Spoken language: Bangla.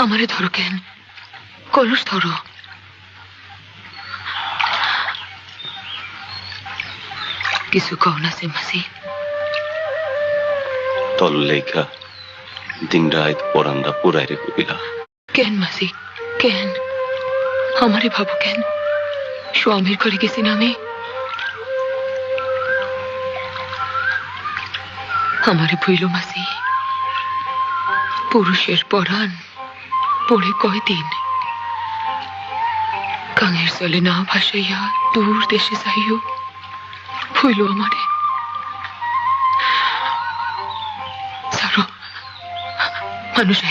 আমারে ধরো কেন? কলস ধরো। কিছু কও না সিমাসি তল লেখা দিন রাত পরান্দা পুরাইরে কইলা কেন মাসি? কেন? আমারে ভাবো কেন? স্বামীর ঘরে গেছি না আমি। আমারে ভুইল মাসি। পুরুষের পরাণ। পড়ে কয়দিন? কাঙের চলে না ভাসাইয়া দূর দেশে যাইও। হইল আমারে। মানুষ